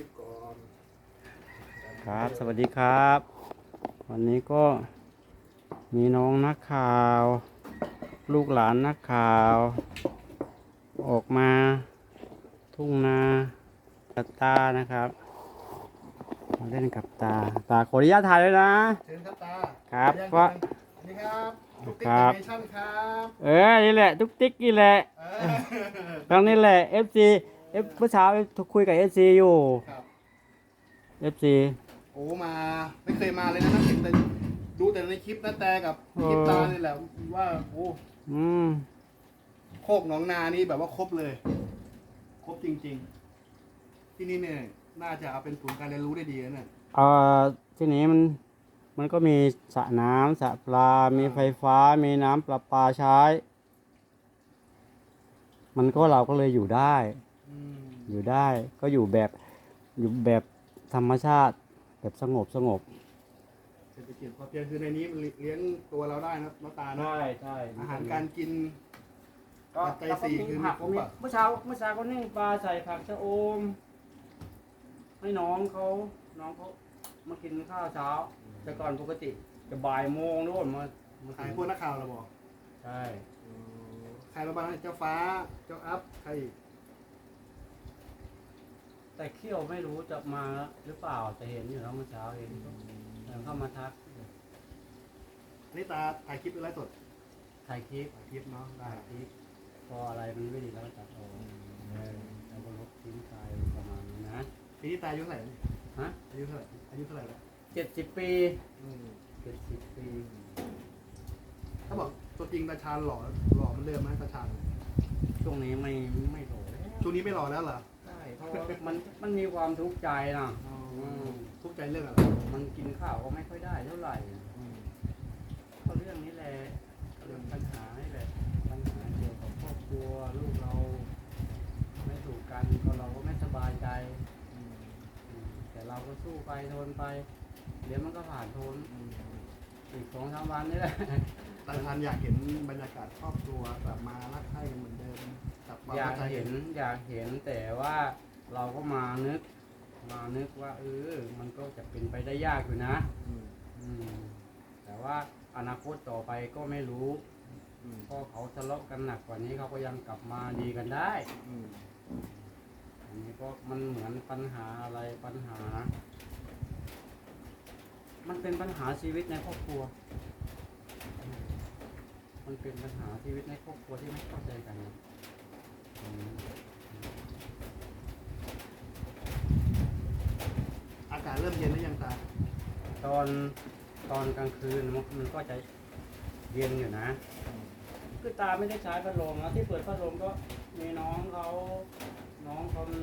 ลิปก่อนครับ สวัสดีครับ วันนี้ก็มีน้องนักข่าว ลูกหลานนักข่าว ออกมาทุ่งนากับตานะครับมาเล่นกับตา ตาขออนุญาตถ่ายเลยนะ เชิญครับตาครับยังว่าสวัสดีครับทุกติ๊กครับ เนชั่นครับ เออ นี่แหละ ทุกติ๊กนี่แหละเออครั้งนี้แหละ FC F เมื่อเช้าคุยกับ FC อยู่ครับ FC โอ้มาไม่เคยมาเลยนะนั่งเห็นแต่ดูแต่ในคลิปนะแต่กับคลิปเออตานี่แหละว่าโอ้อืมโคกหนองนานี่แบบว่าครบเลย ครบจริง ๆ ที่นี่เนี่ยน่าจะเอาเป็นศูนย์การเรียนรู้ได้ดีนะเนี่ยเอ่อที่นี้มันมันก็มีสระน้ำสระปลา มีไฟฟ้า มีน้ำประปาใช้ มันก็เราก็เลยอยู่ได้ อืมอยู่ได้ก็อยู่แบบอยู่แบบธรรมชาติ แบบสงบสงบเศรษฐกิจพอเพียงคือในนี้มันเลี้ยงตัวเราได้นะน้าตานะใช่ใช่อาหารการกิน ก็ปัจจัยสี่คือมีผักครบมีอะ เมื่อเช้าเมื่อเช้าก็นึ่งปลาใส่ผักชะอม ให้น้องเขาน้องเขามากินข้าวเช้า แต่ก่อนปกติ จะบ่ายโมงนู่นมามาขายพวกนักข่าวเราบอกใช่ ใครมาบ้างเจ้าฟ้าเจ้าอัพใครอีก แต่เขี้ยวไม่รู้จะมาหรือเปล่าแต่เห็นอยู่แล้วเมื่อเช้าเองเดินเข้ามาทักอันนี่ตาถ่ายคลิปหรือไลฟ์สดถ่ายคลิปถ่ายคลิปเนาะได้ถ่ายคลิปพออะไรมันไม่ดีแล้วก็ตัดออกเออแล้วก็ลบทิ้งไปประมาณนี้นะปีนี้ตาอายุเท่าไหร่ฮะอายุเท่าไหร่อายุเท่าไหร่แล้วเจ็ดสิบปีอืมเจ็ดสิบปีถ้าบอกตัวจริงตาชาญหล่อหล่อเหมันเดิมไหมตาชาญช่วงนี้ไม่ไม่โหลแล้วช่วงนี้ไม่หล่อแล้วเหรอใช่ เพราะว่ามันมันมีความทุกข์ใจนะอ๋อมทุกข์ใจเรื่องอะไรมันกินข้าวก็ไม่ค่อยได้เท่าไหร่อืมก็เรื่องนี้แหละเรื่องปัญหานี่แหละปัญหาเกี่ยวกับครอบครัวลูกเรา ไม่ถูกกันก็เราก็ไม่สบายใจอืมอืมแต่เราก็สู้ไปทนไปเดี๋ยวมันก็ผ่านพ้นอืมอีกสองสามวันนี่แหละตาชาญอยากเห็นบรรยากาศครอบครัวกลับมารักใคร่กันเหมือนเดิมกลับมาอยากเข้าใจเห็นอยากเห็นแต่ว่า เราก็มานึก มานึกว่าเออ มันก็จะเป็นไปได้ยากอยู่นะ อืมอืม แต่ว่าอนาคตต่อไปก็ไม่รู้อืมเพราะเขาทะเลาะกันหนักกว่านี้เขาก็ยังกลับมาดีกันได้ อืมอันนี้ก็มันเหมือนปัญหาอะไรปัญหา มันเป็นปัญหาชีวิตในครอบครัว มันเป็นปัญหาชีวิตในครอบครัวที่ไม่เข้าใจกันนะอืมากาศเริ่มเย็นแล้วยังตาตอนตอนกลางคืนมันมันก็จะเย็นอยู่นะ คือตาไม่ได้ใช้พัดลมนะที่เปิดพัดลมก็มีน้องเขาน้องเขามัน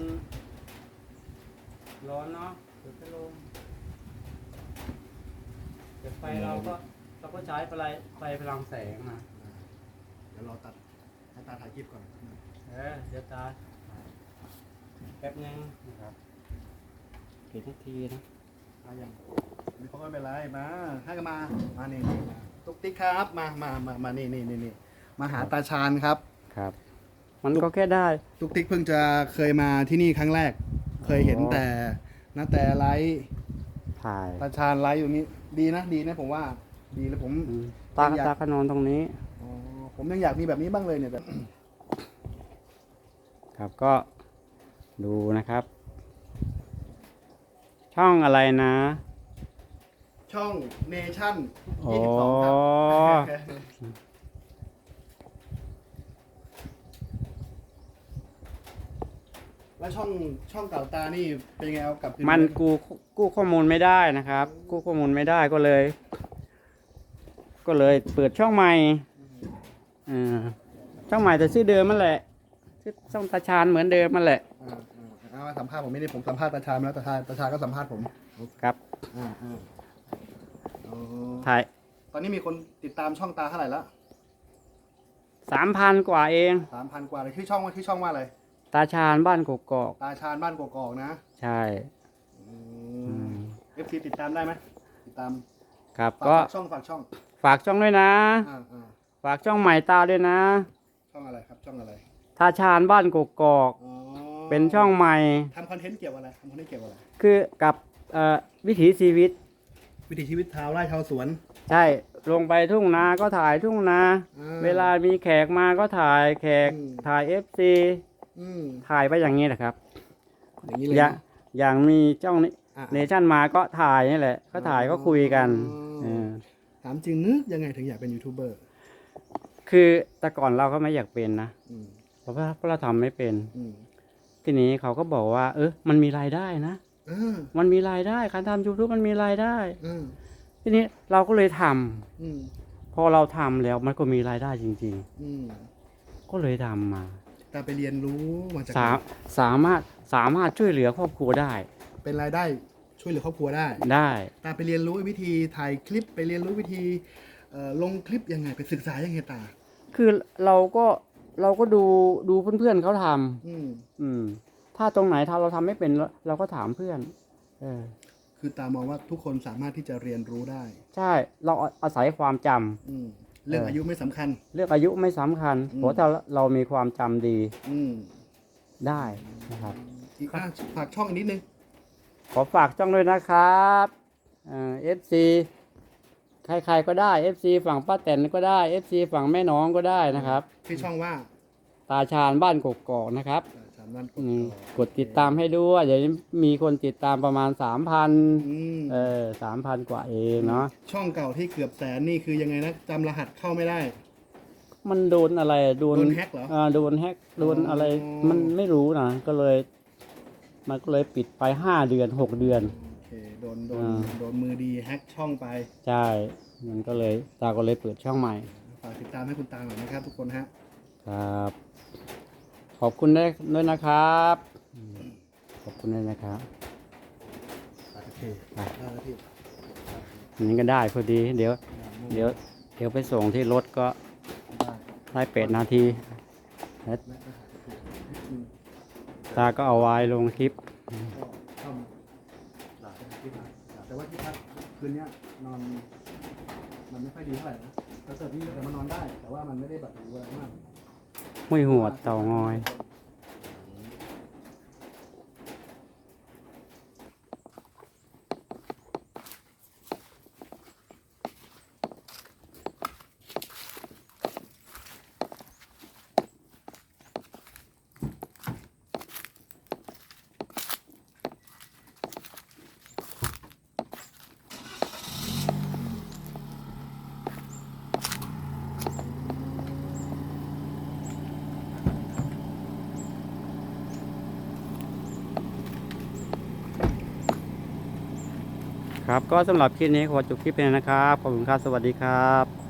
ร้อนเนาะเปิดพัดลมแต่ไฟเราก็เราก็ใช้ไฟไฟพลังแสงนะเดี๋ยวรอตัดให้ตาถ่ายคลิปก่อน เออเดี๋ยวตาแป๊บนึงนะครับ กี่นาทีนะมายังนี่เขาไม่เป็นไรมาให้กันมา มานี่นี่มาตุ๊กติ๊กครับมามามามานี่นี่นี่นี่มาหาตาชาญครับ ครับ มันก็แค่ได้ ตุ๊กติ๊กเพิ่งจะเคยมาที่นี่ครั้งแรก เคยเห็นแต่นาแต่ไลฟ์ถ่าย ตาชาญไลฟ์อยู่นี้ ดีนะดีนะผมว่า ดีแล้วผมตาอยากตาก็นอนตรงนี้ อ๋อผมยังอยากมีแบบนี้บ้างเลยเนี่ยแบบ ครับก็ดูนะครับ ช่องอะไรนะ ช่องเนชั่นอ๋อ22ครับแล้วช่องช่องเก่าตานี่เป็นยังไงเอากลับคืมันไหกู้กู้ข้อมูลไม่ได้นะครับ กู้ข้อมูลไม่ได้ก็เลย ก็เลยเปิดช่องใหม่อ่าช่องใหม่แต่ชื่อเดิมมันแหละชื่อช่องตาชานเหมือนเดิมมันแหละ อ่าอ่า เอามาสัมภาษณ์ผมไม่ได้ผมสัมภาษณ์ตาชาญมาแล้วตาชาญตาชาญก็สัมภาษณ์ผมครับอ่าอ่าอ๋อถ่ายตอนนี้มีคนติดตามช่องตาเท่าไหร่ละสามพันกว่าเอง สามพันกว่าเลยชื่อช่องว่าชื่อช่องว่าอะไรตาชานบ้านกกอกตาชาญบ้านกอกๆนะใช่อือืมมเอฟซีติดตามได้ไหมติดตามครับฝากก็ฝากช่องฝากช่องฝากช่องด้วยนะ อ่าอ่าฝากช่องใหม่ตาด้วยนะ ช่องอะไรครับช่องอะไร ตาชานบ้านกกอก อ๋อ เป็นช่องใหม่ทำคอนเทนต์เกี่ยวกับอะไรทำคอนเทนต์เกี่ยวกับอะไรคือกับเอ่อวิถีชีวิต วิถีชีวิตชาวไร่ชาวสวน ใช่ลงไปทุ่งนาก็ถ่ายทุ่งนา อ่าเวลามีแขกมาก็ถ่ายแขกอืม ถ่ายเอฟซีอืมถ่ายไปอย่างนี้แหละครับ อย่างนี้เลยอย่างนะ อย่างมีจ้องนี้อะเนชั่นมาก็ถ่ายนี่แหละ ก็ถ่ายก็คุยกันอ๋อ เออถามจริงนึกยังไงถึงอยากเป็นยูทูบเบอร์คือแต่ก่อนเราก็ไม่อยากเป็นนะอืมเพราะว่าเพราะเราทำไม่เป็น อืม ทีนี้เขาก็บอกว่า เออมันมีรายได้นะอ่ามันมีรายได้ การทำยูทูบมันมีรายได้อ่าทีนี้เราก็เลยทำอืมพอเราทำแล้วมันก็มีรายได้จริง อืมๆ ก็เลยทำมาตาไปเรียนรู้มาจากสาสามารถสามารถช่วยเหลือครอบครัวได้เป็นรายได้ช่วยเหลือครอบครัวได้ ได้ ตาไปเรียนรู้วิธีถ่ายคลิปไปเรียนรู้วิธีเอ่อลงคลิปยังไงไปศึกษายังไงตา คือเราก็ เราก็ดูดูเพื่อนๆเขาทำอืมอืม ถ้าตรงไหนถ้าเราทำไม่เป็นเราเราก็ถามเพื่อน เออ คือตามองว่าทุกคนสามารถที่จะเรียนรู้ได้ ใช่ เราอาศัยความจำ อืมเรื่องเอออ อายุไม่สำคัญ เรื่องอายุไม่สำคัญอืม เพราะถ้าเรามีความจำดีอืมได้นะครับ อีกอะฝากช่องอีกนิดนึง ขอฝากช่องด้วยนะครับเอ่อฟซี ใครๆก็ได้ FC ฝั่งป้าแตนก็ได้ FC ฝั่งแม่น้องก็ได้นะครับ ที่ช่องว่าตาชาญบ้านกกอกนะครับสามวันกดอืมต่อกดติดตามให้ด้วยเดี๋ยวนี้มีคนติดตามประมาณสามพันอืมเออสามพันกว่าเองเนาะช่องเก่าที่เกือบแสนนี่คือยังไงนะจำรหัสเข้าไม่ได้ มันโดนอะไรโดนโดนแฮ็กเหรออ่าโดนแฮกโดนอะไรอ๋อ มันไม่รู้นะก็เลย มันก็เลยปิดไปห้าเดือนหกเดือนโอเค โดนโดนอ่า โดนมือดีแฮ็กช่องไปใช่ มันก็เลยตาก็เลยเปิดช่องใหม่ ฝากติดตามให้คุณตาหน่อยนะครับ ทุกคนฮะครับ ขอบคุณด้วยด้วยนะครับอืมขอบคุณด้วยนะครับโอเคไปได้แล้วพี่อันนี้ก็ได้พอดี เดี๋ยว เดี๋ยว เดี๋ยวไปส่งที่รถก็ได้ได้เป็ดนาทีแล้วและอาหารก็คืออืมตาก็เอาไว้ลงคลิป ก็เข้ามาหลายที่พักแต่ว่าที่พัก คืนเนี้ยนอนมันไม่ค่อยดีเท่าไหร่นะแล้วเกิดที่แต่มันนอนได้ แต่ว่ามันไม่ได้แบบหรูอะไรมาก ห้วยหัวดเต่างอย ครับก็สำหรับคลิปนี้ขอจบคลิปเพียงนะครับ ขอบคุณครับ สวัสดีครับ